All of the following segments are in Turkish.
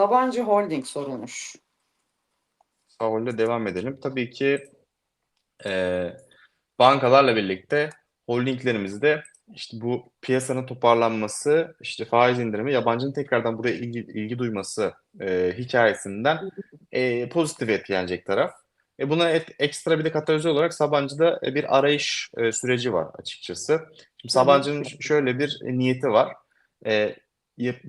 Sabancı Holding sorulmuş. Sağol'le devam edelim. Tabii ki eee, bankalarla birlikte holdinglerimizde işte bu piyasanın toparlanması, işte faiz indirimi, yabancının tekrardan buraya ilgi, ilgi duyması eee, hikayesinden eee, pozitif etkilenecek taraf. E buna et- ekstra bir de katalize olarak Sabancı'da e, bir arayış e, süreci var açıkçası. Şimdi Sabancı'nın şöyle bir e, niyeti var. E,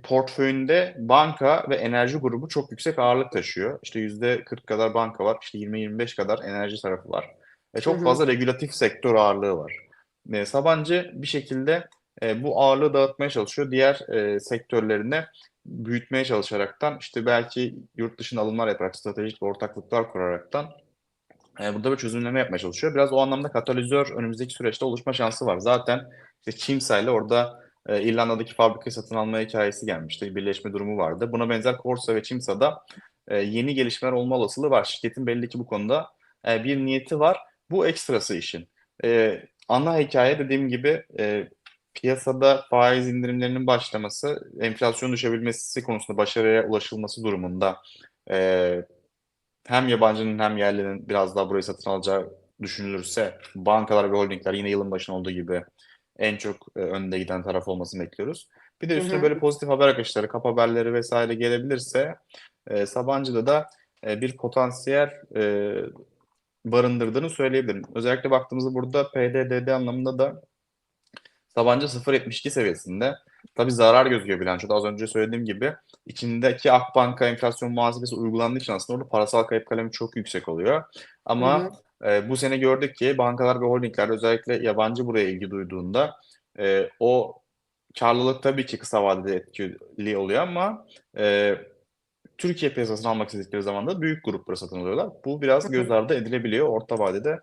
portföyünde banka ve enerji grubu çok yüksek ağırlık taşıyor. İşte yüzde 40 kadar banka var, işte 20-25 kadar enerji tarafı var. Ve çok fazla regülatif sektör ağırlığı var. E, Sabancı bir şekilde e, bu ağırlığı dağıtmaya çalışıyor. Diğer e, sektörlerine büyütmeye çalışaraktan işte belki yurt dışına alımlar yaparak, stratejik ortaklıklar kuraraktan e, burada bir çözümleme yapmaya çalışıyor. Biraz o anlamda katalizör önümüzdeki süreçte oluşma şansı var. Zaten işte Çimsa ile orada e, İrlanda'daki fabrikayı satın alma hikayesi gelmişti. Birleşme durumu vardı. Buna benzer Corsa ve Çimsa'da e, yeni gelişmeler olma olasılığı var. Şirketin belli ki bu konuda e, bir niyeti var. Bu ekstrası işin. E, ana hikaye dediğim gibi piyasada faiz indirimlerinin başlaması, enflasyon düşebilmesi konusunda başarıya ulaşılması durumunda hem yabancının hem yerlinin biraz daha burayı satın alacağı düşünülürse bankalar ve holdingler yine yılın başında olduğu gibi en çok e, önde giden taraf olmasını bekliyoruz. Bir de üstüne hı. böyle pozitif haber akışları, kap haberleri vesaire gelebilirse e, Sabancı'da da e, bir potansiyel e, barındırdığını söyleyebilirim. Özellikle baktığımızda burada PDDD anlamında da Sabancı 0.72 seviyesinde. Tabii zarar gözüküyor bilançoda. Az önce söylediğim gibi içindeki Akbanka enflasyon muhasebesi uygulandığı için aslında orada parasal kayıp kalemi çok yüksek oluyor. Ama hı. E, bu sene gördük ki bankalar ve holdingler özellikle yabancı buraya ilgi duyduğunda e, o karlılık tabii ki kısa vadede etkili oluyor ama e, Türkiye piyasasını almak istedikleri zaman da büyük grupları satın alıyorlar. Bu biraz göz ardı edilebiliyor. Orta vadede